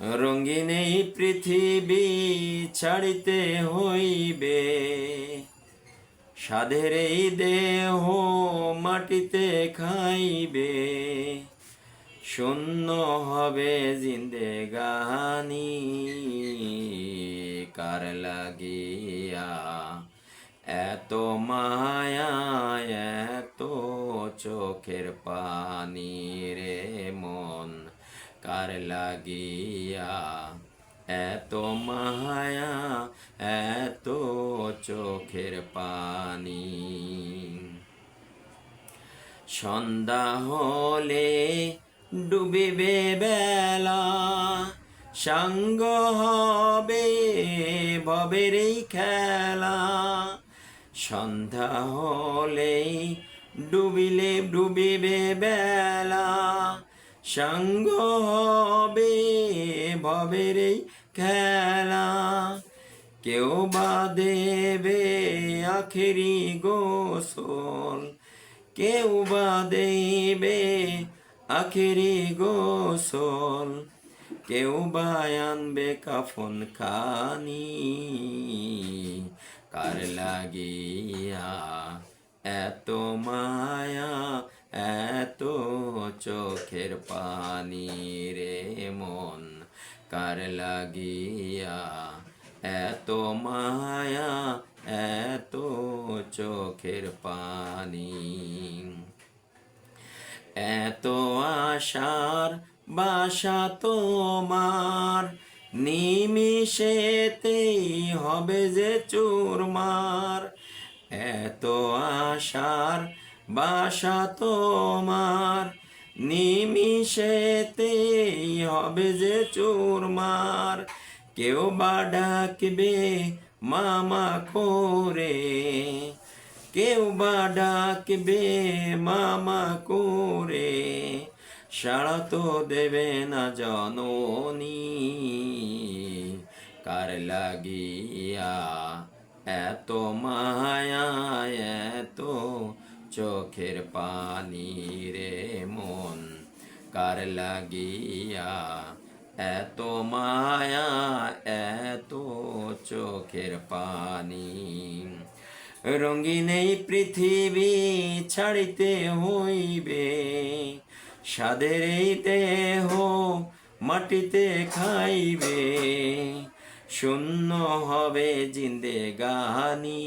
রঙিন এই পৃথিবী ছাড়িতে হইবে। সাধের এই দেহ মাটিতে খাইবে। শূন্য হবে জিন্দেগানি, কার লাগিয়া এত মায়া, এত চোখের পানি রে মন। কার লাগিয়া? এত মায়া, এত চোখের পানি। সন্ধ্যা হলে ডুবিবে বেলা, সাঙ্গ হবে ভবের এই খেলা। সন্ধ্যা হলেই ডুবিলে ডুবিবে বেলা সাঙ্গ হবে ভবের খেলা। কেউ বা দেবে আখেরি গোসল। কেউ বা দেবে আখেরি গোসল। কেউ বা আনবে কাফন খানি কার লাগিয়া এত মায়া এত চোখের পানি রে মন, কার লাগিয়া? এত মায়া, এত চোখের পানি। এত আশার বাসা তোমার নিমিষেতেই হবে যে চুরমার। এত আশার বাসা তোমার নিমিষেতেই হবে যে চুরমার। কেউ বা ডাকবে মামা করে, কেউ বা ডাকবে মামা করে। সাড়া তো দেবে না জননী, কার লাগিয়া এত মায়া, এত চোখের পানি রে মন, কার লাগিয়া এত মায়া, এত চোখের পানি। রঙিন এই পৃথিবী ছাড়িতে হইবে সাদের এই দেহ মাটিতে খাইবে। শূন্য হবে জিন্দে গানি